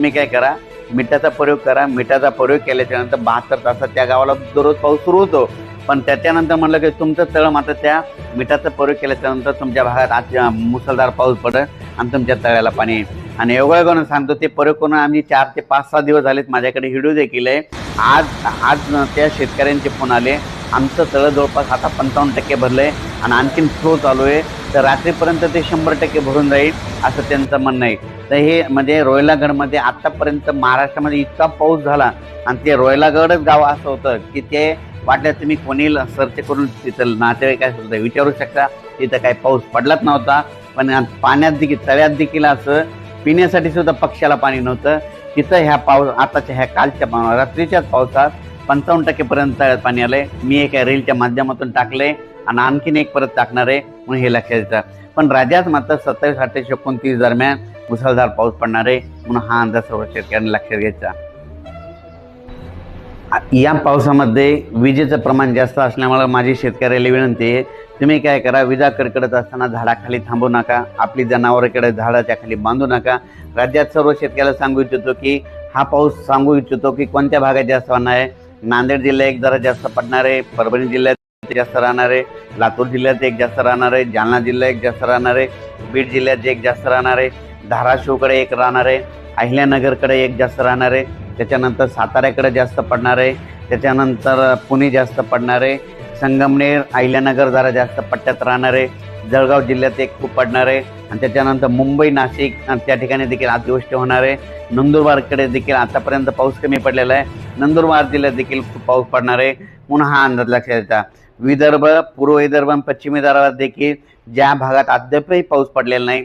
तुम्ही काय करा मिठाचा प्रयोग करा मिठाचा प्रयोग केल्याच्यानंतर बहात्तर तासात त्या गावाला दररोज पाऊस सुरू होतो. पण त्याच्यानंतर म्हणलं की तुमचं तळ मात्र त्या मिठाचा प्रयोग केल्याच्यानंतर तुमच्या भागात आज मुसळधार पाऊस पडेल आणि तुमच्या तळ्याला पाणी येईल. आणि एवढं करून सांगतो ते प्रयोग करून आम्ही चार ते पाच सहा दिवस झालेत. माझ्याकडे हिडू देखील आहे. आज आज त्या शेतकऱ्यांचे फोन आले. आमचं तळं जवळपास आता पंचावन्न टक्के भरलं आहे आणि आणखीन फ्लो चालू आहे. तर रात्रीपर्यंत ते शंभर टक्के भरून जाईल असं त्यांचं म्हणणं आहे. तर हे म्हणजे रोयलागडमध्ये आत्तापर्यंत महाराष्ट्रामध्ये इतका पाऊस झाला आणि ते रोयलागडच गाव असं होतं की ते वाटलं तुम्ही कोणी सर्च करून तिथं नातेवाईक काय सुद्धा विचारू शकता. तिथं काही पाऊस पडलाच नव्हता. पण पाण्यात देखील तळ्यात देखील असं पिण्यासाठी सुद्धा पक्षाला पाणी नव्हतं. तिथं ह्या पाऊस आताच्या ह्या कालच्या रात्रीच्याच पावसात पंचावन्न टक्केपर्यंत पाणी आलंय. मी एका रेलच्या माध्यमातून टाकले आणि आणखीन एक परत टाकणार आहे म्हणून हे लक्षात येतं. पण राज्यात मात्र सत्तावीस अठ्ठावीस एकोणतीस दरम्यान मुसळधार पाऊस पडणार आहे म्हणून हा अंदाज सर्व शेतकऱ्यांनी लक्षात घ्यायचा. या पावसामध्ये विजेचं प्रमाण जास्त असल्यामुळे माझी शेतकऱ्याला विनंती आहे तुम्ही काय करा विजा कडकडत असताना झाडाखाली थांबू नका आपली जनावरांकडे झाडाच्या खाली बांधू नका. राज्यात सर्व शेतकऱ्याला सांगू इच्छितो की हा पाऊस सांगू इच्छितो की कोणत्या भागात जास्त होणार आहे? नांदेड जिल्हा एक जरा जास्त पडणार आहे परभणी जिल्ह्यात जास्त राहणार आहे लातूर जिल्ह्यात एक जास्त राहणार आहे जालना जिल्हा एक जास्त राहणार आहे बीड जिल्ह्यात एक जास्त राहणार आहे धाराशिवकडे एक राहणार आहे अहिल्यानगरकडे एक जास्त राहणार आहे त्याच्यानंतर साताऱ्याकडे जास्त पडणार आहे त्याच्यानंतर पुणे जास्त पडणार आहे संगमनेर अहिल्यानगर जरा जास्त पट्ट्यात राहणार आहे जळगाव जिल्ह्यात एक खूप पडणार आहे आणि त्याच्यानंतर मुंबई नाशिक आणि त्या ठिकाणी देखील अतिवृष्टी होणार. आहे नंदुरबारकडे देखील आतापर्यंत पाऊस कमी पडलेला आहे. नंदुरबार जिल्ह्यात देखील खूप पाऊस पडणार. आहे म्हणून हा अंदाज लक्षात येतात विदर्भ पूर्व विदर्भ आणि पश्चिम विदर्भात देखील ज्या भागात अद्यापही पाऊस पडलेला नाही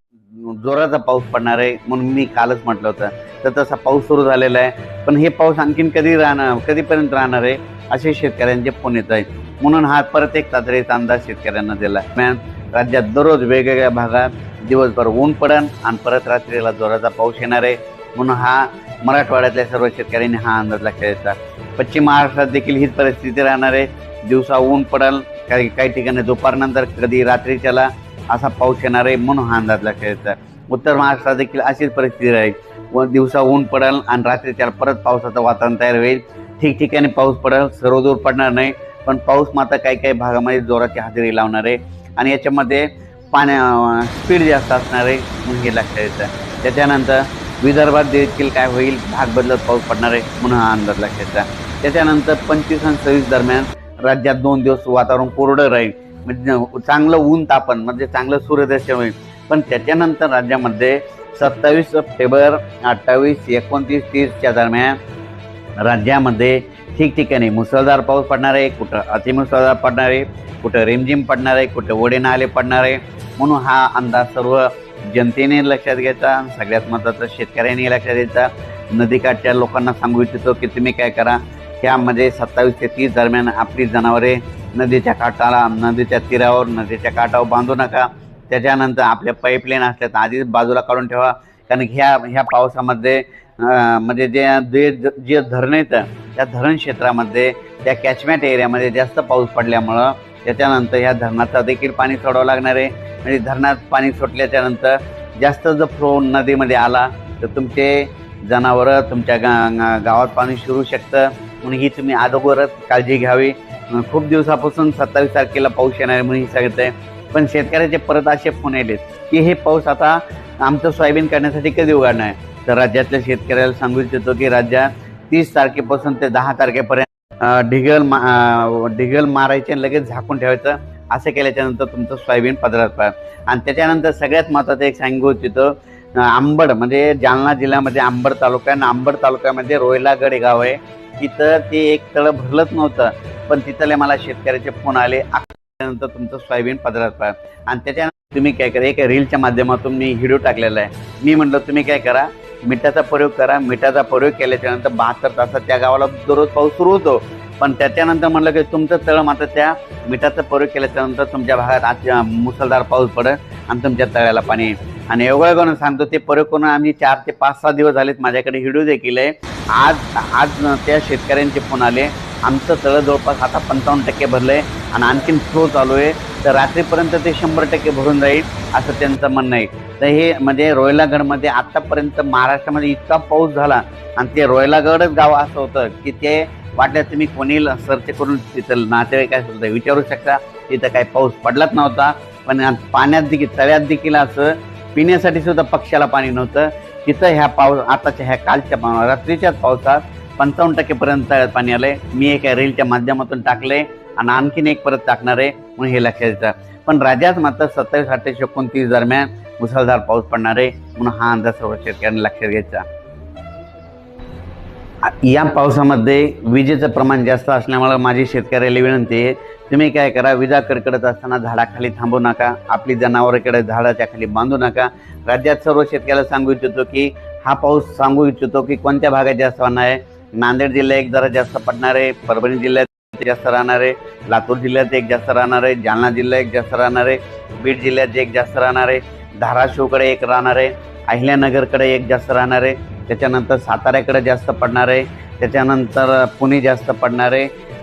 जोराचा पाऊस पडणार आहे म्हणून मी कालच म्हटलं होतं. तर तसा पाऊस सुरू झालेला आहे. पण हे पाऊस आणखीन कधी राहणार कधीपर्यंत राहणार आहे असे शेतकऱ्यांचे फोन येत आहेत. म्हणून हा परत एक तातडीचा अंदाज शेतकऱ्यांना दिला मॅम राज्यात दररोज वेगवेगळ्या भागात दिवसभर ऊन पडन आणि परत रात्रीला जोराचा पाऊस येणार आहे. म्हणून हा मराठवाड्यातल्या सर्व शेतकऱ्यांनी हा अंदाज लक्षात येतात पश्चिम महाराष्ट्रात देखील हीच परिस्थिती राहणार आहे. दिवसा ऊन पडल काही काही ठिकाणी दुपारनंतर कधी रात्रीच्याला असा पाऊस येणार आहे म्हणून हा अंदाज लक्षात येतात उत्तर महाराष्ट्रात देखील अशीच परिस्थिती राहील. व दिवसा ऊन पडेल आणि रात्रीच्या परत पावसाचं वातावरण तयार होईल. ठिकठिकाणी पाऊस पडेल सर्वदूर पडणार नाही. पण पाऊस मात्र काही काही भागामध्ये जोराची हजेरी लावणार आहे. आणि याच्यामध्ये पाण्या स्पीड जास्त असणार आहे म्हणून हे लक्षात येतं. त्याच्यानंतर विदर्भात देखील काय होईल? भाग बदलत पाऊस पडणार आहे म्हणून हा अंदाज लक्षात येतात त्याच्यानंतर पंचवीस आणि सव्वीस दरम्यान राज्यात दोन दिवस वातावरण कोरडं राहील. म्हणजे चांगलं ऊन तापन म्हणजे चांगलं सूर्यदर्शन होईल. पण त्याच्यानंतर राज्यामध्ये सत्तावीस सप्टेंबर अठ्ठावीस एकोणतीस तीसच्या दरम्यान राज्यामध्ये ठिकठिकाणी मुसळधार पाऊस पडणार आहे कुठं अतिमुसळधार पडणार आहे कुठं रिमझिम पडणार आहे कुठं ओढे नाले पडणार आहे. म्हणून हा अंदाज सर्व जनतेने लक्षात घ्यायचा आणि सगळ्यात महत्त्वाचं शेतकऱ्यांनी लक्षात घ्यायचा. नदीकाठच्या लोकांना सांगू इच्छितो की तुम्ही काय करा त्यामध्ये सत्तावीस ते तीस दरम्यान आपली जनावरे नदीच्या काठाला नदीच्या तीरावर नदीच्या काठावर बांधू नका. त्याच्यानंतर आपल्या पाईपलाईन असल्या तर आधीच बाजूला काढून ठेवा. कारण ह्या ह्या पावसामध्ये म्हणजे जे जे जे धरण येतं त्या धरण क्षेत्रामध्ये त्या कॅचमेंट एरियामध्ये जास्त पाऊस पडल्यामुळं त्याच्यानंतर ह्या धरणाचं देखील पाणी सोडावं लागणार आहे. म्हणजे धरणात पाणी सोडल्याच्या नंतर जास्त जर फ्लो नदीमध्ये आला तर तुमचे जनावरं तुमच्या गा- गावात पाणी शिरू शकतं. म्हणून ही तुम्ही अगोदरच काळजी घ्यावी. खूप दिवसापासून सत्तावीस तारखेला पाऊस येणार आहे म्हणून हे सांगितलं आहे पण शेतकऱ्याचे परत असे फोन येलेत की हे पाऊस आता आमचं सोयाबीन करण्यासाठी कधी उघडणार आहे? तर राज्यातल्या शेतकऱ्याला सांगू इच्छितो की राज्यात तीस तारखेपासून ते दहा तारखेपर्यंत ढिगल मा ढिगल मारायचे आणि लगेच झाकून ठेवायचं असं केल्याच्यानंतर तुमचं सोयाबीन पदरात पडेल आणि त्याच्यानंतर सगळ्यात महत्त्वाचं एक सांगू इच्छितो आंबड म्हणजे जालना जिल्ह्यामध्ये आंबड तालुका आणि आंबड तालुक्यामध्ये रोहिलागड हे गाव आहे. तिथं ते एक तळं भरलंच नव्हतं. पण तिथले मला शेतकऱ्याचे फोन आले. नंतर तुमचं सोयाबीन पदरात पडेल आणि त्याच्यानंतर तुम्ही काय करा एक रीलच्या माध्यमातून मी व्हिडिओ टाकलेला आहे. मी म्हटलं तुम्ही काय करा मिठाचा प्रयोग करा. मिठाचा प्रयोग केल्याच्यानंतर बहात्तर तासात त्या गावाला दररोज पाऊस सुरू होतो. पण त्याच्यानंतर म्हणलं की तुमचं तळ मात्र त्या मिठाचा प्रयोग केल्याच्यानंतर तुमच्या भागात आज मुसळधार पाऊस पडत आणि तुमच्या तळ्याला पाणी आणि एवढं करून सांगतो ते प्रयोग करून आम्ही चार ते पाच सहा दिवस झालेत. माझ्याकडे व्हिडिओ देखील आहे. आज आज त्या शेतकऱ्यांचे फोन आले. आमचं तळं जवळपास आता पंचावन्न टक्के भरलं आहे आणि आणखीन फ्लो चालू आहे. तर रात्रीपर्यंत ते शंभर टक्के भरून जाईल असं त्यांचं म्हणणं आहे. तर हे म्हणजे रोयलागडमध्ये आत्तापर्यंत महाराष्ट्रामध्ये इतका पाऊस झाला आणि ते रोयलागडच गाव असं होतं की ते वाटलं तुम्ही कोणी सर्च करून तिथं नातेवाईक काय सुद्धा विचारू शकता. तिथं काही पाऊस पडलाच नव्हता. पण पाण्यात देखील तळ्यात देखील असं पिण्यासाठी सुद्धा पक्षाला पाणी नव्हतं. तिथं ह्या पाऊस आताच्या ह्या कालच्या पा- रात्रीच्याच पावसात पंचावन्न टक्केपर्यंत तळ्यात पाणी आलंय. मी एका रेलच्या माध्यमातून टाकले आणि आणखीन एक परत टाकणार आहे म्हणून हे लक्षात येतं. पण राज्यात मात्र सत्तावीस अठ्ठावीस एकोणतीस दरम्यान मुसळधार पाऊस पडणार आहे म्हणून हा अंदाज सर्व शेतकऱ्यांनी लक्षात घ्यायचा. या पावसामध्ये विजेचं प्रमाण जास्त असल्यामुळे माझी शेतकऱ्याला विनंती आहे तुम्ही काय करा विजा कडकडत असताना झाडाखाली थांबू नका आपली जनावरांकडे झाडाच्या खाली बांधू नका. राज्यात सर्व शेतकऱ्याला सांगू इच्छितो की हा पाऊस सांगू इच्छितो की कोणत्या भागात जास्त होणार आहे? नांदेड जिल्हा एक जरा जास्त पडणार आहे परभणी जिल्ह्यात जास्त राहणार आहे लातूर जिल्ह्यात एक जास्त राहणार आहे जालना जिल्हा एक जास्त राहणार आहे बीड जिल्ह्यात एक जास्त राहणार आहे धाराशिवकडे एक राहणार आहे अहिल्यानगरकडे एक जास्त राहणार आहे त्याच्यानंतर साताऱ्याकडे जास्त पडणार आहे त्याच्यानंतर पुणे जास्त पडणार आहे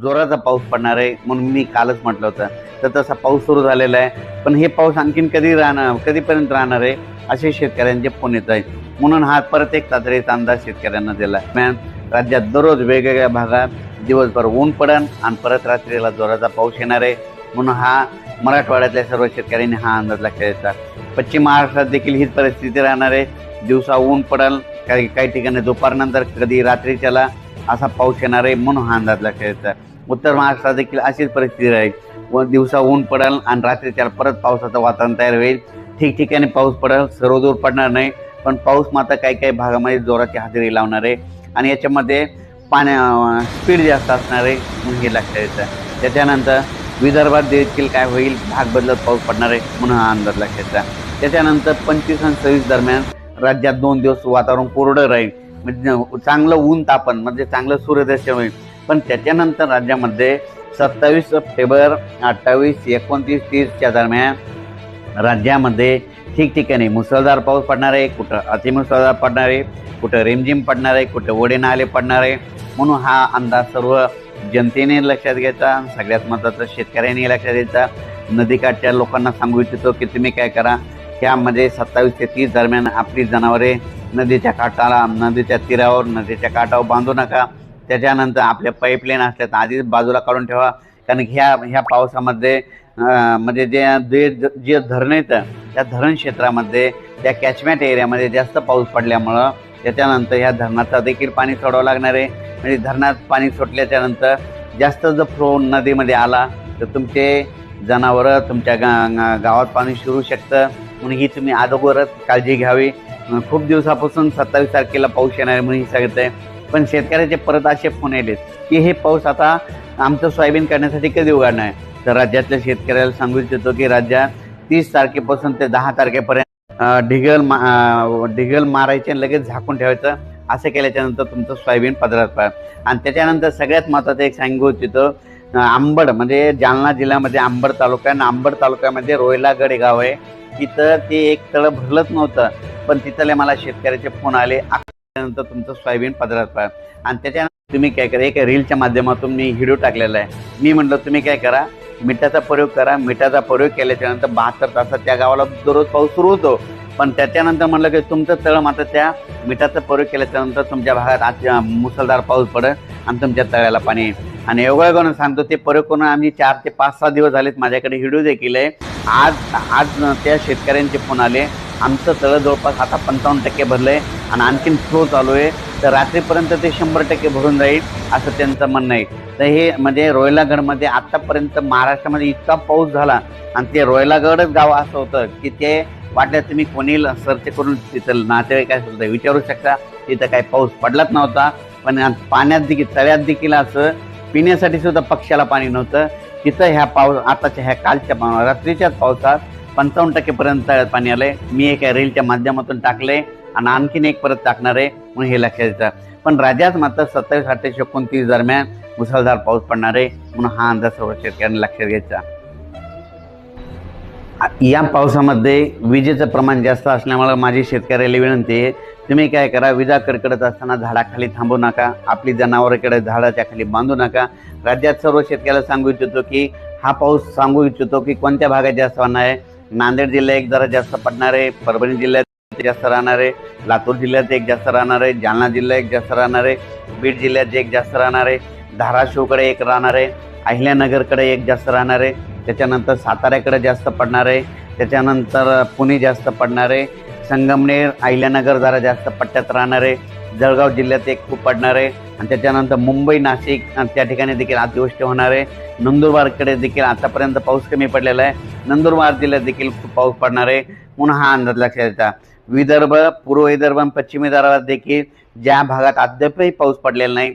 जोराचा पाऊस पडणार आहे म्हणून मी कालच म्हटलं होतं. तर तसा पाऊस सुरू झालेला आहे. पण हे पाऊस आणखीन कधी राहणार कधीपर्यंत राहणार आहे असे शेतकऱ्यांचे फोन येत आहेत. म्हणून हा परत एक तातडीचा अंदाज शेतकऱ्यांना दिला मॅम राज्यात दररोज वेगवेगळ्या भागात दिवसभर ऊन पडन आणि परत रात्रीला जोराचा पाऊस येणार आहे. म्हणून हा मराठवाड्यातल्या सर्व शेतकऱ्यांनी हा अंदाज लक्षात येतात पश्चिम महाराष्ट्रात देखील हीच परिस्थिती राहणार आहे. दिवसा ऊन पडल काही काही ठिकाणी दुपारनंतर कधी रात्रीच्याला असा पाऊस येणार आहे म्हणून हा अंदाज लक्षात येतात उत्तर महाराष्ट्रात देखील अशीच परिस्थिती राहील. व दिवसा ऊन पडेल आणि रात्री त्याला परत पावसाचं वातावरण तयार होईल. ठिकठिकाणी पाऊस पडेल सर्वदूर पडणार नाही. पण पाऊस मात्र काही काही भागामध्ये जोराची हजेरी लावणार आहे. आणि याच्यामध्ये पाण्या स्पीड जास्त असणार आहे म्हणून हे लक्षात येतं. त्याच्यानंतर विदर्भात देखील काय होईल भाग बदलत पाऊस पडणार आहे म्हणून हा अंदाज लक्षात येतात त्याच्यानंतर पंचवीस आणि सव्वीस दरम्यान राज्यात दोन दिवस वातावरण कोरडं राहील. म्हणजे चांगलं ऊन तापन म्हणजे चांगलं सूर्यदर्शन होईल. पण त्याच्यानंतर राज्यामध्ये सत्तावीस सप्टेंबर अठ्ठावीस एकोणतीस तीसच्या दरम्यान राज्यामध्ये ठिकठिकाणी मुसळधार पाऊस पडणार आहे कुठं अतिमुसळधार पडणार आहे कुठं रिमझिम पडणार आहे कुठं ओढे नाले पडणार आहे. म्हणून हा अंदाज सर्व जनतेने लक्षात घ्यायचा सगळ्यात महत्त्वाचं शेतकऱ्यांनी लक्षात घ्यायचा. नदीकाठच्या लोकांना सांगू इच्छितो की तुम्ही काय करा त्यामध्ये सत्तावीस ते तीस दरम्यान आपली जनावरे नदीच्या काठाला नदीच्या तीरावर नदीच्या काठावर बांधू नका. त्याच्यानंतर आपल्या पाईपलाईन असल्या तर आधीच बाजूला काढून ठेवा. कारण ह्या ह्या पावसामध्ये म्हणजे जे जे जे धरणं येतं त्या धरण क्षेत्रामध्ये त्या कॅचमेंट एरियामध्ये जास्त पाऊस पडल्यामुळं त्याच्यानंतर ह्या धरणाचा देखील पाणी सोडावं लागणार आहे. म्हणजे धरणात पाणी सोडल्याच्या नंतर जास्त जर फ्लो नदीमध्ये आला तर तुमचे जनावरं तुमच्या गा गावात पाणी शिरू शकतं. म्हणून ही तुम्ही अगोदरच काळजी घ्यावी. खूप दिवसापासून सत्तावीस तारखेला पाऊस येणार आहे म्हणून ही सांगत आहे पण शेतकऱ्याचे परत असे फोन येलेत की हे पाऊस आता आमचं सोयाबीन करण्यासाठी कधी उघडणार आहे? तर राज्यातल्या शेतकऱ्याला सांगू इच्छितो की राज्यात तीस तारखेपासून ते दहा तारखेपर्यंत ढिगल मा ढिगल मारायचे आणि लगेच झाकून ठेवायचं असं केल्याच्यानंतर तुमचं सोयाबीन पदरात पडेल आणि त्याच्यानंतर सगळ्यात महत्त्वाचं एक सांगू इच्छितो आंबड म्हणजे जालना जिल्ह्यामध्ये आंबड तालुका आणि आंबड तालुक्यामध्ये रोयलागड हे गाव आहे. तिथं ते एक तळं भरलंच नव्हतं पण तिथले मला शेतकऱ्याचे फोन आले. त्यानंतर तुमचं सोयाबीन पदरात पडेल आणि त्याच्यानंतर तुम्ही काय करा एक रीलच्या माध्यमातून मी व्हिडिओ टाकलेला आहे. मी म्हटलं तुम्ही काय करा मिठाचा प्रयोग करा. मिठाचा प्रयोग केल्याच्यानंतर बहात्तर तासात त्या गावाला दररोज पाऊस सुरू होतो. पण त्याच्यानंतर म्हणलं की तुमचं तळ मात्र त्या मिठाचा प्रयोग केल्याच्यानंतर तुमच्या भागात आज मुसळधार पाऊस पडत आणि तुमच्या तळ्याला पाणी येईल. आणि एवढं करून सांगतो ते प्रयोग करून आम्ही चार ते पाच सहा दिवस झालेत. माझ्याकडे व्हिडिओ देखील आहे. आज आज त्या शेतकऱ्यांचे फोन आले. आमचं तळं जवळपास आता पंचावन्न टक्के भरलं आहे आणि आणखीन फ्लो चालू आहे. तर रात्रीपर्यंत ते शंभर टक्के भरून जाईल असं त्यांचं म्हणणं आहे. तर हे म्हणजे रोयलागडमध्ये आत्तापर्यंत महाराष्ट्रामध्ये इतका पाऊस झाला आणि ते रोयलागडच गाव असं होतं की ते वाटलं तुम्ही कोणी सर्च करून तिथं नातेवाईक काय सुद्धा विचारू शकता तिथं काही पाऊस पडलाच नव्हता. पण पाण्यात देखील तळ्यात देखील असं पिण्यासाठी सुद्धा पक्षाला पाणी नव्हतं. तिथं ह्या पाऊस आताच्या ह्या कालच्या रात्रीच्याच पावसात पंचावन्न टक्केपर्यंत तळ्यात पाणी आलंय. मी एका रेलच्या माध्यमातून टाकले आणि आणखीन एक परत टाकणार आहे म्हणून हे लक्षात येतं. पण राज्यात मात्र सत्तावीस अठ्ठावीस एकोणतीस दरम्यान मुसळधार पाऊस पडणार आहे म्हणून हा अंदाज सर्व शेतकऱ्यांनी लक्षात घ्यायचा. या पावसामध्ये विजेचं प्रमाण जास्त असल्यामुळे माझी शेतकऱ्याला विनंती आहे तुम्ही काय करा विजा कडकडत असताना झाडाखाली थांबू नका आपली जनावरांकडे झाडाच्या खाली बांधू नका. राज्यात सर्व शेतकऱ्याला सांगू इच्छितो की हा पाऊस सांगू इच्छितो की कोणत्या भागात जास्त होणार आहे? नांदेड जिल्हा एक जरा जास्त पडणार आहे परभणी जिल्ह्यात जास्त राहणार आहे लातूर जिल्ह्यात एक जास्त राहणार आहे जालना जिल्हा एक जास्त राहणार आहे बीड जिल्ह्यात एक जास्त राहणार आहे धाराशिवकडे एक राहणार आहे अहिल्यानगरकडे एक जास्त राहणार आहे त्याच्यानंतर साताऱ्याकडे जास्त पडणार आहे त्याच्यानंतर पुणे जास्त पडणार आहे संगमनेर अहिल्यानगर जरा जास्त पट्ट्यात राहणार आहे जळगाव जिल्ह्यात एक खूप पडणार आहे. आणि त्याच्यानंतर मुंबई नाशिक आणि त्या ठिकाणी देखील अतिवृष्टी होणार आहे. नंदुरबारकडे देखील आतापर्यंत पाऊस कमी पडलेला आहे. नंदुरबार जिल्ह्यात देखील खूप पाऊस पडणार आहे. म्हणून हा अंदाज लक्षात येतात विदर्भ पूर्व विदर्भ आणि पश्चिम विदर्भात देखील ज्या भागात अद्यापही पाऊस पडलेला नाही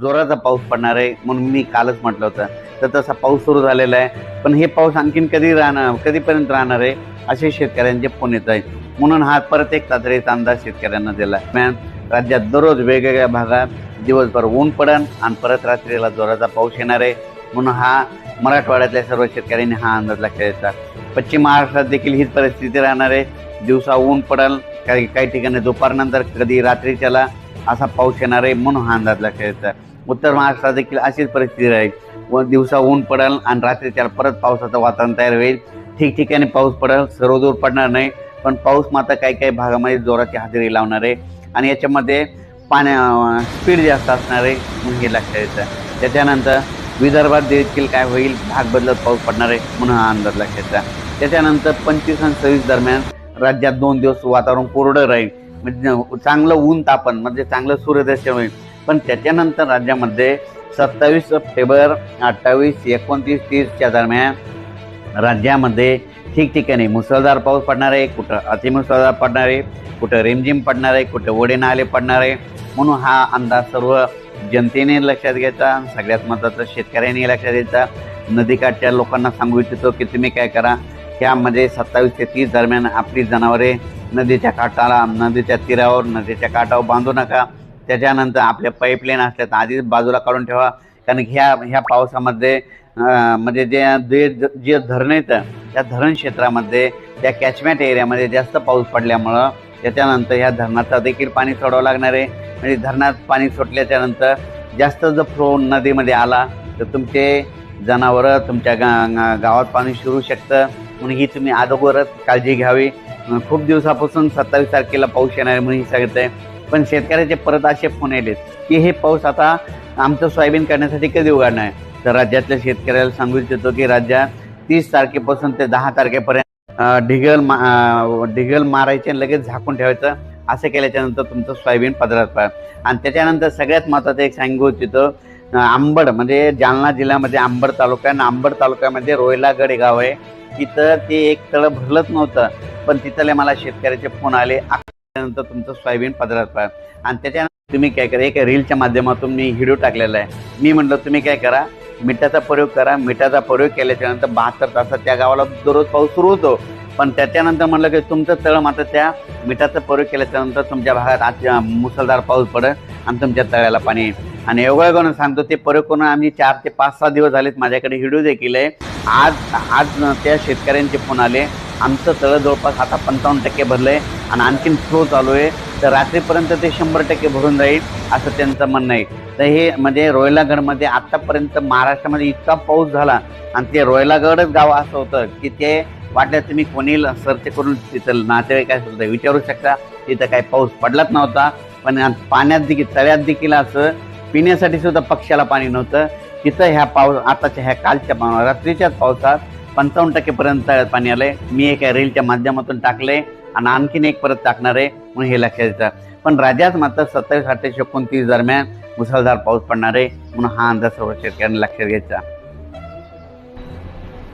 जोराचा पाऊस पडणार आहे म्हणून मी कालच म्हटलं होतं. तर तसा पाऊस सुरू झालेला आहे. पण हे पाऊस आणखीन कधी राहणार कधीपर्यंत राहणार आहे असे शेतकऱ्यांचे फोन येत आहेत. म्हणून हा परत एक तातडीचा अंदाज शेतकऱ्यांना दिला मॅम राज्यात दररोज वेगवेगळ्या भागात दिवसभर ऊन पडन आणि परत रात्रीला जोराचा पाऊस येणार आहे. म्हणून हा मराठवाड्यातल्या सर्व शेतकऱ्यांनी हा अंदाज लक्षात येतात पश्चिम महाराष्ट्रात देखील हीच परिस्थिती राहणार आहे. दिवसा ऊन पडल काही काही ठिकाणी दुपारनंतर कधी रात्रीच्याला असा पाऊस येणार आहे म्हणून हा अंदाज लक्षात येतात उत्तर महाराष्ट्रात देखील अशीच परिस्थिती राहील. व दिवसा ऊन पडेल आणि रात्रीच्या परत पावसाचं वातावरण तयार होईल. ठिकठिकाणी पाऊस पडेल सर्वदूर पडणार नाही. पण पाऊस मात्र काही काही भागामध्ये जोराची हजेरी लावणार आहे. आणि याच्यामध्ये पाण्या स्पीड जास्त असणार आहे म्हणून हे लक्षात येतं त्याच्यानंतर विदर्भात देखील काय होईल? भाग बदलत पाऊस पडणार आहे म्हणून हा अंदाज लक्षात येतात त्याच्यानंतर पंचवीस आणि सव्वीस दरम्यान राज्यात दोन दिवस वातावरण कोरडं राहील. म्हणजे चांगलं ऊन तापन म्हणजे चांगलं सूर्यदर्शन होईल. पण त्याच्यानंतर राज्यामध्ये सत्तावीस सप्टेंबर अठ्ठावीस एकोणतीस तीसच्या दरम्यान राज्यामध्ये ठिकठिकाणी मुसळधार पाऊस पडणार आहे कुठं अतिमुसळधार पडणार आहे कुठं रिमझिम पडणार आहे कुठं वडे नाले पडणार आहे. म्हणून हा अंदाज सर्व जनतेने लक्षात घ्यायचा सगळ्यात महत्त्वाचं शेतकऱ्यांनी लक्षात घ्यायचा. नदीकाठच्या लोकांना सांगू इच्छितो की तुम्ही काय करा यामध्ये सत्तावीस ते तीस दरम्यान आपली जनावरे नदीच्या काठाला नदीच्या तीरावर नदीच्या काठावर बांधू नका. त्याच्यानंतर आपल्या पाईपलाईन असल्या तर आधीच बाजूला काढून ठेवा. कारण ह्या ह्या पावसामध्ये म्हणजे जे जे जे धरण येतं त्या धरण क्षेत्रामध्ये त्या कॅचमेंट एरियामध्ये जास्त पाऊस पडल्यामुळं त्याच्यानंतर ह्या धरणाचा देखील पाणी सोडावं लागणार आहे. म्हणजे धरणात पाणी सुटल्याच्यानंतर जास्त जर फ्लो नदीमध्ये आला तर तुमचे जनावरं तुमच्या गा- गावात पाणी शिरू शकतं. म्हणून ही तुम्ही अगोदरच काळजी घ्यावी. खूप दिवसापासून सत्तावीस तारखेला पाऊस येणार आहे म्हणून हे सांगितलं आहे पण शेतकऱ्याचे परत असे फोन येलेत की हे पाऊस आता आमचं सोयाबीन करण्यासाठी कधी उघडणार आहे? तर राज्यातल्या शेतकऱ्याला सांगू इच्छितो की राज्यात तीस तारखेपासून ते दहा तारखेपर्यंत ढिगल मा ढिगल मारायचे आणि लगेच झाकून ठेवायचं असं केल्याच्यानंतर तुमचं सोयाबीन पदरात पाहिजे आणि त्याच्यानंतर सगळ्यात महत्त्वाचं एक सांगू इच्छितो आंबड म्हणजे जालना जिल्ह्यामध्ये आंबड तालुका आणि आंबड तालुक्यामध्ये रोयलागड हे गाव आहे. तिथं ते एक तळ भरलंच नव्हतं. पण तिथले मला शेतकऱ्याचे फोन आले. त्यानंतर तुमचं सोयाबीन पदरात पाहिजे आणि त्याच्यानंतर तुम्ही काय करा एक रीलच्या माध्यमातून मी व्हिडिओ टाकलेला आहे. मी म्हटलं तुम्ही काय करा मिठाचा प्रयोग करा. मिठाचा प्रयोग केल्याच्यानंतर बहात्तर तासात त्या गावाला दररोज पाऊस सुरू होतो. पण त्याच्यानंतर म्हणलं की तुमचं तळ मात्र त्या मिठाचा प्रयोग केल्याच्यानंतर तुमच्या भागात आज मुसळधार पाऊस पडत आणि तुमच्या तळ्याला पाणी येईल. आणि करून सांगतो ते प्रयोग करून आम्ही चार ते पाच सहा दिवस झालेत. माझ्याकडे व्हिडिओ देखील आहे. आज आज त्या शेतकऱ्यांचे फोन आले. आमचं तळं जवळपास आता पंचावन्न टक्के भरलं आहे आणि आणखीन फ्लो चालू आहे. तर रात्रीपर्यंत ते शंभर टक्के भरून जाईल असं त्यांचं म्हणणं आहे. तर हे म्हणजे रोयलागडमध्ये आत्तापर्यंत महाराष्ट्रामध्ये इतका पाऊस झाला आणि ते रोयलागडच गाव असं होतं की ते वाटलं तुम्ही कोणी सर्च करून तिथं नातेवाईक काय सुद्धा विचारू शकता. तिथं काही पाऊस पडलाच नव्हता. पण पाण्यात देखील तळ्यात देखील असं पिण्यासाठी सुद्धा पक्षाला पाणी नव्हतं. तिथं ह्या पाऊस आताच्या ह्या कालच्या पा- रात्रीच्याच पावसात पंचावन्न टक्केपर्यंत तळ्यात पाणी आलंय. मी एका रीलच्या माध्यमातून टाकले आणि आणखीन एक परत टाकणार आहे म्हणून हे लक्षात येतं. पण राज्यात मात्र सत्तावीस अठ्ठावीस एकोणतीस दरम्यान मुसळधार पाऊस पडणार आहे म्हणून हा अंदाज सर्व शेतकऱ्यांनी लक्षात घ्यायचा.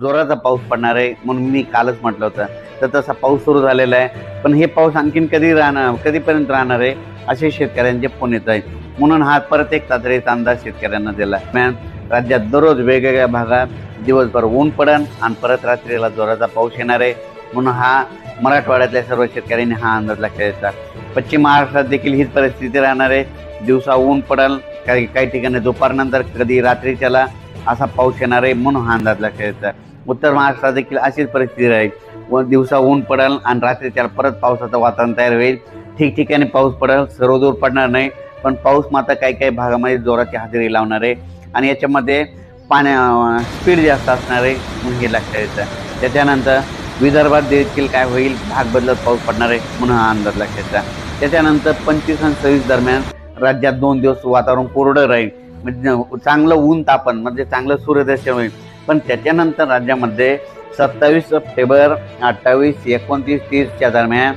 जोराचा पाऊस पडणार आहे म्हणून मी कालच म्हटलं होतं. तर तसा पाऊस सुरू झालेला आहे. पण हे पाऊस आणखीन कधी राहणार कधीपर्यंत राहणार आहे असे शेतकऱ्यांचे फोन येत आहेत. म्हणून हा परत एक तातडीचा अंदाज शेतकऱ्यांना दिला मॅम राज्यात दररोज वेगवेगळ्या भागात दिवसभर ऊन पडन आणि परत रात्रीला जोराचा पाऊस येणार आहे. म्हणून हा मराठवाड्यातल्या सर्व शेतकऱ्यांनी हा अंदाज लक्षात येतात पश्चिम महाराष्ट्रात देखील हीच परिस्थिती राहणार आहे. दिवसा ऊन पडल काही काही ठिकाणी दुपारनंतर कधी रात्रीच्याला असा पाऊस येणार आहे म्हणून हा अंदाज लक्षात येतात उत्तर महाराष्ट्रात देखील अशीच परिस्थिती राहील. व दिवसा ऊन पडेल आणि रात्रीच्या परत पावसाचं वातावरण तयार होईल. ठिकठिकाणी पाऊस पडेल सर्वदूर पडणार नाही. पण पाऊस मात्र काही काही भागामध्ये जोराची हजेरी लावणार आहे. आणि याच्यामध्ये पाण्या स्पीड जास्त असणार आहे म्हणून हे लक्षात येतं. त्याच्यानंतर विदर्भात देखील काय होईल भाग बदलत पाऊस पडणार आहे म्हणून हा अंदाज लक्षात येतात त्याच्यानंतर पंचवीस आणि सव्वीस दरम्यान राज्यात दोन दिवस वातावरण कोरडं राहील. म्हणजे चांगलं ऊन तापन म्हणजे चांगलं सूर्यदर्शन होईल. पण त्याच्यानंतर राज्यामध्ये सत्तावीस सप्टेंबर अठ्ठावीस एकोणतीस तीसच्या दरम्यान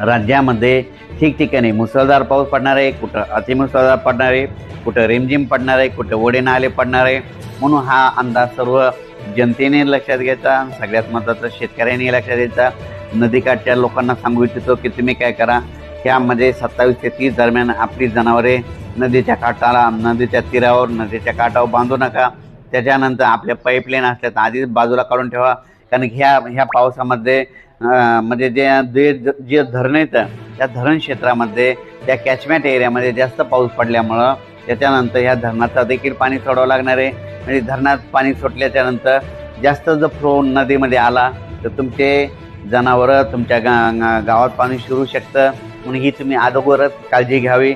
राज्यामध्ये ठिकठिकाणी मुसळधार पाऊस पडणार आहे कुठं अतिमुसळधार पडणार आहे कुठं रिमझिम पडणार आहे कुठं ओढे नाले पडणार आहे म्हणून हा अंदाज सर्व जनतेने लक्षात घ्यायचा सगळ्यात महत्त्वाचं शेतकऱ्यांनी लक्षात घ्यायचा. नदीकाठच्या लोकांना सांगू इच्छितो की तुम्ही काय करा त्यामध्ये सत्तावीस ते तीस दरम्यान आपली जनावरे नदीच्या काठाला नदीच्या तीरावर नदीच्या काठावर बांधू नका. त्याच्यानंतर आपल्या पाईपलाईन असल्या तर आधीच बाजूला काढून ठेवा. कारण ह्या ह्या पावसामध्ये म्हणजे जे जे जे धरण येतं त्या धरण क्षेत्रामध्ये त्या कॅचमेंट एरियामध्ये जास्त पाऊस पडल्यामुळं त्याच्यानंतर ह्या धरणाचा देखील पाणी सोडावं लागणार आहे. म्हणजे धरणात पाणी सोडल्याच्यानंतर जास्त जर फ्लो नदीमध्ये आला तर तुमचे जनावरं तुमच्या गा गावात पाणी शिरू शकतं. म्हणून ही तुम्ही अगोदरच काळजी घ्यावी.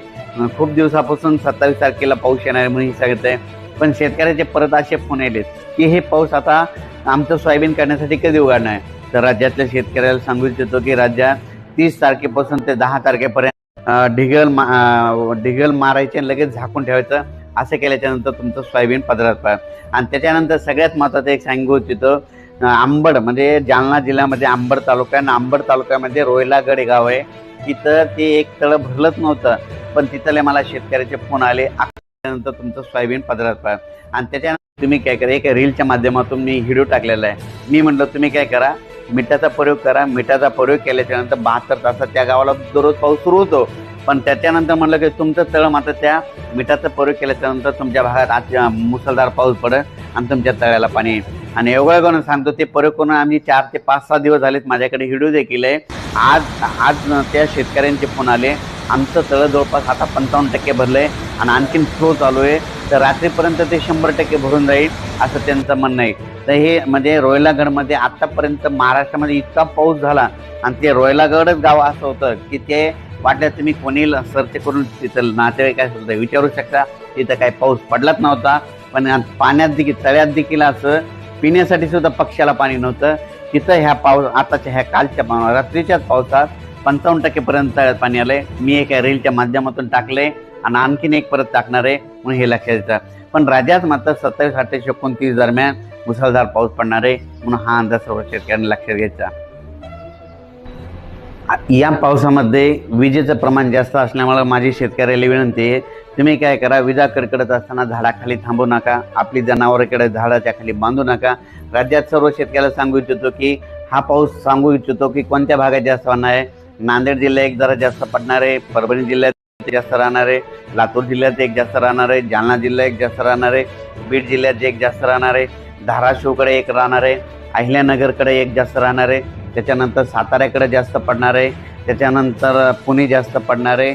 खूप दिवसापासून सत्तावीस तारखेला पाऊस येणार आहे म्हणून ही आहे पण शेतकऱ्याचे परत असे फोन येलेत की हे पाऊस आता आमचं सोयाबीन करण्यासाठी कधी उघडणार आहे? तर राज्यातल्या शेतकऱ्याला सांगू इच्छितो की राज्यात तीस तारखेपासून ते दहा तारखेपर्यंत ढिगल मा ढिगल मारायचे आणि लगेच झाकून ठेवायचं असं केल्याच्यानंतर तुमचं सोयाबीन पदरात पडेल आणि त्याच्यानंतर सगळ्यात महत्त्वाचं एक सांगू इच्छितो आंबड म्हणजे जालना जिल्ह्यामध्ये आंबड तालुका आणि आंबड तालुक्यामध्ये रोयलागड हे गाव आहे. तिथं ते एक तळं भरलंच नव्हतं पण तिथले मला शेतकऱ्याचे फोन आले. त्यानंतर तुमचं सोयाबीन पदरात पडेल आणि त्याच्यानंतर तुम्ही काय करा एक रीलच्या माध्यमातून मी व्हिडिओ टाकलेला आहे. मी म्हटलं तुम्ही काय करा मिठाचा प्रयोग करा. मिठाचा प्रयोग केल्याच्यानंतर बहात्तर तासात त्या गावाला दररोज पाऊस सुरू होतो. पण त्याच्यानंतर म्हणलं की तुमचं तळं मात्र त्या मिठाचा प्रयोग केल्याच्यानंतर तुमच्या भागात आज मुसळधार पाऊस पडेल आणि तुमच्या तळ्याला पाणी येईल. आणि एवढं करून सांगतो ते परत करून आम्ही चार ते पाच सहा दिवस झालेत माझ्याकडे हिडू देखील आहे. आज आज त्या शेतकऱ्यांचे फोन आले. आमचं तळं जवळपास आता पंचावन्न टक्के भरलं आहे आणि आणखीन फ्लो चालू आहे. तर रात्रीपर्यंत ते शंभर टक्के भरून जाईल असं त्यांचं म्हणणं आहे. तर हे म्हणजे रोयलागडमध्ये आत्तापर्यंत महाराष्ट्रामध्ये इतका पाऊस झाला आणि ते रोयलागडच गाव असं होतं की ते वाटलं तुम्ही कोणी सर्च करून तिथं नातेवाईक काय सुद्धा विचारू शकता तिथं काही पाऊस पडलाच नव्हता. पण पाण्यात देखील तळ्यात देखील असं पिण्यासाठी सुद्धा पक्षाला पाणी नव्हतं. तिथं ह्या पाऊस आताच्या ह्या कालच्या पा- रात्रीच्याच पावसात पंचावन्न टक्केपर्यंत पाणी आलंय. मी एका रीलच्या माध्यमातून टाकले आणि आणखीन एक परत टाकणार आहे म्हणून हे लक्षात येतं. पण राज्यात मात्र सत्तावीस अठ्ठावीस एकोणतीस दरम्यान मुसळधार पाऊस पडणार आहे म्हणून हा अंदाज सर्व शेतकऱ्यांनी लक्षात घ्यायचा. या पावसामध्ये विजेचं प्रमाण जास्त असल्यामुळे माझी शेतकऱ्याला विनंती आहे तुम्ही काय करा विजा कडकडत असताना झाडाखाली थांबू नका आपली जनावरांकडे झाडाच्या खाली बांधू नका. राज्यात सर्व शेतकऱ्याला सांगू इच्छितो की हा पाऊस सांगू इच्छितो की कोणत्या भागात जास्त होणार आहे? नांदेड जिल्हा एक जरा जास्त पडणार आहे परभणी जिल्ह्यात जास्त राहणार आहे लातूर जिल्ह्यात एक जास्त राहणार आहे जालना जिल्हा एक जास्त राहणार आहे बीड जिल्ह्यात एक जास्त राहणार आहे धाराशिवकडे एक राहणार आहे अहिल्यानगरकडे एक जास्त राहणार आहे त्याच्यानंतर साताऱ्याकडे जास्त पडणार आहे त्याच्यानंतर पुणे जास्त पडणार आहे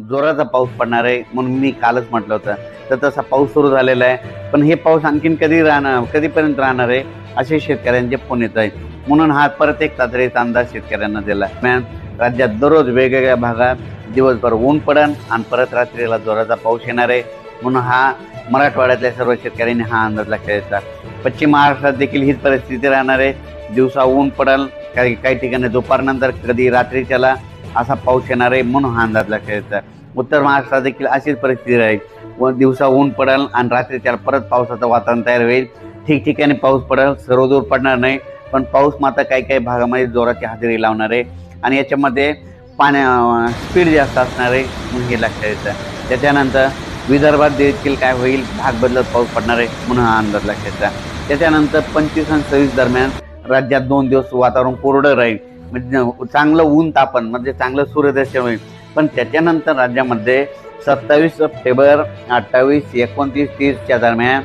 जोराचा पाऊस पडणार आहे म्हणून मी कालच म्हटलं होतं. तर तसा पाऊस सुरू झालेला आहे. पण हे पाऊस आणखीन कधी राहणार कधीपर्यंत राहणार आहे असे शेतकऱ्यांचे फोन येत आहेत. म्हणून हा परत एक तातडीचा अंदाज शेतकऱ्यांना दिला मॅम राज्यात दररोज वेगवेगळ्या भागात दिवसभर ऊन पडन आणि परत रात्रीला जोराचा पाऊस येणार आहे. म्हणून हा मराठवाड्यातल्या सर्व शेतकऱ्यांनी हा अंदाज लक्षात येतात पश्चिम महाराष्ट्रात देखील हीच परिस्थिती राहणार आहे. दिवसा ऊन पडल काही काही ठिकाणी दुपारनंतर कधी रात्रीच्याला असा पाऊस येणार आहे म्हणून हा अंदाज लक्षात येतात उत्तर महाराष्ट्रात देखील अशीच परिस्थिती राहील. व दिवसा ऊन पडेल आणि रात्री त्याला परत पावसाचं वातावरण तयार होईल. ठिकठिकाणी पाऊस पडेल सर्वदूर पडणार नाही. पण पाऊस मात्र काही काही भागामध्ये जोराची हजेरी लावणार आहे. आणि याच्यामध्ये पाण्या स्पीड जास्त असणार आहे म्हणून हे लक्षात येतं. त्याच्यानंतर विदर्भात देखील काय होईल? भाग बदलत पाऊस पडणार आहे म्हणून हा अंदाज लक्षात येतात त्याच्यानंतर पंचवीस आणि सव्वीस दरम्यान राज्यात दोन दिवस वातावरण कोरडं राहील. म्हणजे चांगलं ऊन तापन म्हणजे चांगलं सूर्यदर्शन होईल. पण त्याच्यानंतर राज्यामध्ये सत्तावीस सप्टेंबर अठ्ठावीस एकोणतीस तीसच्या दरम्यान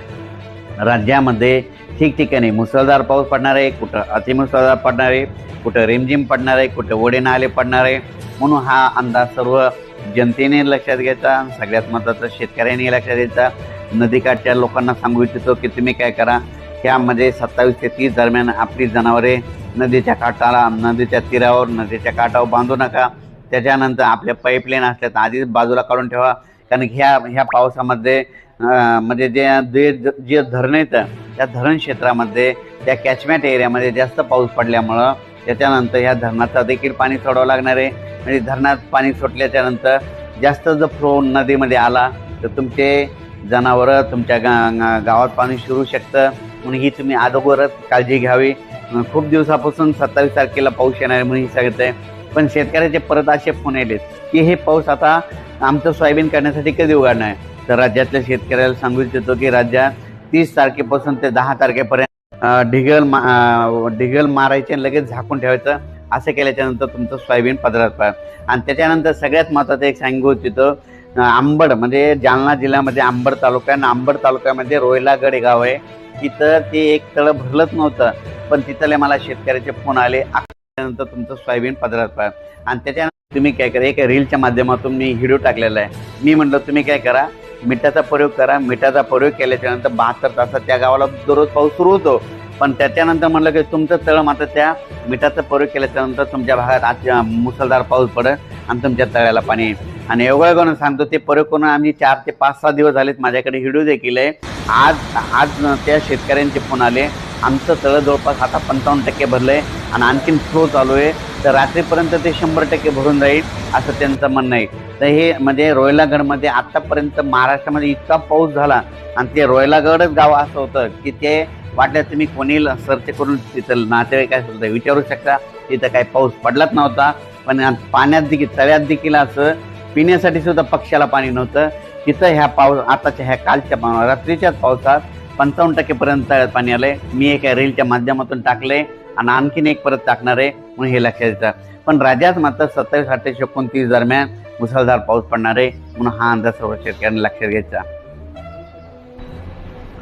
राज्यामध्ये ठिकठिकाणी मुसळधार पाऊस पडणार आहे कुठं अतिमुसळधार पडणार आहे कुठं रिमझिम पडणार आहे कुठं ओढे नाले पडणार आहे. म्हणून हा अंदाज सर्व जनतेने लक्षात घ्यायचा सगळ्यात महत्त्वाचं शेतकऱ्यांनी लक्षात घ्यायचा. नदीकाठच्या लोकांना सांगू इच्छितो की तुम्ही काय करा यामध्ये सत्तावीस ते तीस दरम्यान आपली जनावरे नदीच्या काठाला नदीच्या तीरावर नदीच्या काठावर बांधू नका. त्याच्यानंतर आपल्या पाईपलाईन असल्या तर आधीच बाजूला काढून ठेवा. कारण ह्या ह्या पावसामध्ये म्हणजे जे जे जे धरणं येतं त्या धरण क्षेत्रामध्ये त्या कॅचमेंट एरियामध्ये जास्त पाऊस पडल्यामुळं त्याच्यानंतर ह्या धरणाचा देखील पाणी सोडावं लागणार आहे. म्हणजे धरणात पाणी सोडल्याच्या नंतर जास्त जर फ्लो नदीमध्ये आला तर तुमचे जनावरं तुमच्या गा- गावात पाणी शिरू शकतं. म्हणून ही तुम्ही अगोदरच काळजी घ्यावी. खूप दिवसापासून सत्तावीस तारखेला पाऊस येणार आहे म्हणून सांगत आहे पण शेतकऱ्याचे परत असे फोन येलेत की हे पाऊस आता आमचं सोयाबीन करण्यासाठी कधी उघडणार आहे? तर राज्यातल्या शेतकऱ्याला सांगू इच्छितो की राज्यात तीस तारखेपासून ते दहा तारखेपर्यंत ढिगल मा ढिगल मारायचे आणि लगेच झाकून ठेवायचं असं केल्याच्यानंतर तुमचं सोयाबीन पदरात पडेल आणि त्याच्यानंतर सगळ्यात महत्त्वाचं एक सांगू इच्छितो आंबड म्हणजे जालना जिल्ह्यामध्ये आंबड तालुका आणि आंबड तालुक्यामध्ये रोयलागड हे गाव आहे. तिथं ते एक तळं भरलंच नव्हतं. पण तिथले मला शेतकऱ्याचे फोन आले. त्यानंतर तुमचं सोयाबीन पदरात पाय आणि त्याच्यानंतर तुम्ही काय करा एक रीलच्या माध्यमातून मी व्हिडिओ टाकलेला आहे. मी म्हटलं तुम्ही काय करा मिठाचा प्रयोग करा. मिठाचा प्रयोग केल्याच्यानंतर बहात्तर तासात त्या गावाला दररोज पाऊस सुरू होतो. पण त्याच्यानंतर म्हणलं की तुमचं तळ मात्र त्या मिठाचा प्रयोग केल्याच्यानंतर तुमच्या भागात आज मुसळधार पाऊस पडत आणि तुमच्या तळ्याला पाणी येईल. आणि एवढं करून सांगतो ते प्रयोग करून आम्ही चार ते पाच सहा दिवस झालेत. माझ्याकडे व्हिडिओ देखील आहे. आज आज त्या शेतकऱ्यांचे फोन आले. आमचं तळं जवळपास आता पंचावन्न टक्के भरलं आहे आणि आणखीन फ्लो चालू आहे. तर रात्रीपर्यंत ते शंभर टक्के भरून जाईल असं त्यांचं म्हणणं आहे. तर हे म्हणजे रोयलागडमध्ये आत्तापर्यंत महाराष्ट्रामध्ये इतका पाऊस झाला आणि ते रोयलागडच गाव असं होतं की ते वाटल्यास तुम्ही कोणी सर्च करून तिथं नातेवाईक काय सुद्धा विचारू शकता. तिथं काही पाऊस पडलाच नव्हता. पण पाण्यात देखील तळ्यात देखील असं पिण्यासाठी सुद्धा पक्षाला पाणी नव्हतं. तिथं ह्या पाऊस आताच्या ह्या कालच्या पा- रात्रीच्याच पावसात पंचावन्न टक्केपर्यंत तळ्यात पाणी आलंय. मी एका रीलच्या माध्यमातून टाकले आणि आणखीन एक परत टाकणार आहे म्हणून हे लक्षात येतं. पण राज्यात मात्र सत्तावीस अठ्ठावीस एकोणतीस दरम्यान मुसळधार पाऊस पडणार आहे म्हणून हा अंदाज सर्व शेतकऱ्यांनी लक्षात घ्यायचा.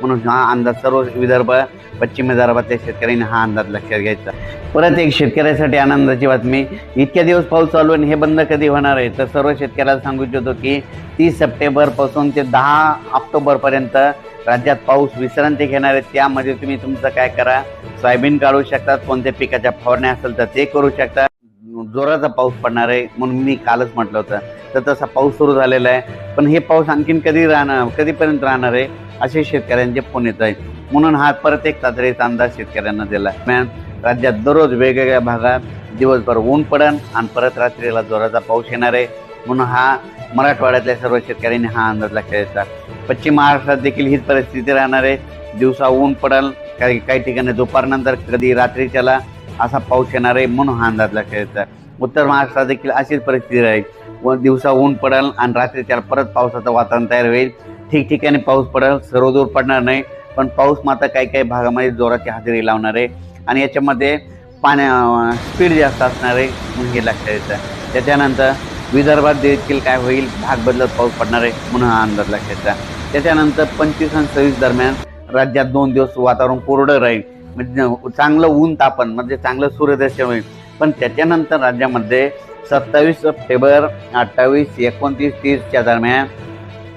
म्हणून हा अंदाज सर्व विदर्भ पश्चिम विदर्भातल्या शेतकऱ्यांनी हा अंदाज लक्षात घ्यायचा. परत एक शेतकऱ्यासाठी आनंदाची बातमी इतक्या दिवस पाऊस चालू आणि हे बंद कधी होणार आहे? तर सर्व शेतकऱ्याला सांगू इच्छितो की तीस सप्टेंबरपासून ते दहा ऑक्टोबरपर्यंत राज्यात पाऊस विश्रांती घेणार आहे त्यामध्ये तुम्ही तुमचं काय करा? सोयाबीन काढू शकतात कोणत्या पिकाच्या फवारण्या असेल तर ते करू शकता. जोराचा पाऊस पडणार आहे म्हणून मी कालच म्हटलं होतं. तर तसा पाऊस सुरू झालेला आहे. पण हे पाऊस आणखीन कधी राहणार कधीपर्यंत राहणार आहे? असे शेतकऱ्यांचे फोन येत आहेत. म्हणून हा परत एक तातडीचा अंदाज शेतकऱ्यांना दिला. मॅम राज्यात दररोज वेगवेगळ्या भागात दिवसभर ऊन पडन आणि परत रात्रीला जोराचा पाऊस येणार आहे. म्हणून हा मराठवाड्यातल्या सर्व शेतकऱ्यांनी हा अंदाज लक्षात येतात पश्चिम महाराष्ट्रात देखील हीच परिस्थिती राहणार आहे. दिवसा ऊन पडल काही काही ठिकाणी दुपारनंतर कधी रात्रीच्याला असा पाऊस येणार आहे म्हणून हा अंदाज लक्षात येतात उत्तर महाराष्ट्रात देखील अशीच परिस्थिती राहील. व दिवसा ऊन पडल आणि रात्रीच्या परत पावसाचं वातावरण तयार होईल. ठिकठिकाणी पाऊस पडेल सर्वदूर पडणार नाही पण पाऊस मात्र काही काही भागामध्ये जोराची हजेरी लावणार आहे. आणि याच्यामध्ये पाण्या स्पीड जास्त असणार आहे म्हणून हे लक्षात येतं. त्याच्यानंतर विदर्भात देखील काय होईल भाग बदलत पाऊस पडणार आहे म्हणून हा अंदाज लक्षात येतात त्याच्यानंतर पंचवीस आणि सव्वीस दरम्यान राज्यात दोन दिवस वातावरण कोरडं राहील. म्हणजे चांगलं ऊन तापन म्हणजे चांगलं सूर्यदर्शन होईल. पण त्याच्यानंतर राज्यामध्ये सत्तावीस सप्टेंबर अठ्ठावीस एकोणतीस तीसच्या दरम्यान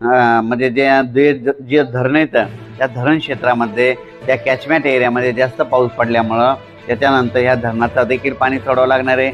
म्हणजे जे जे जे धरण येतं त्या धरण क्षेत्रामध्ये त्या कॅचमेंट एरियामध्ये जास्त पाऊस पडल्यामुळं त्याच्यानंतर ह्या धरणाचा देखील पाणी सोडावं लागणार आहे.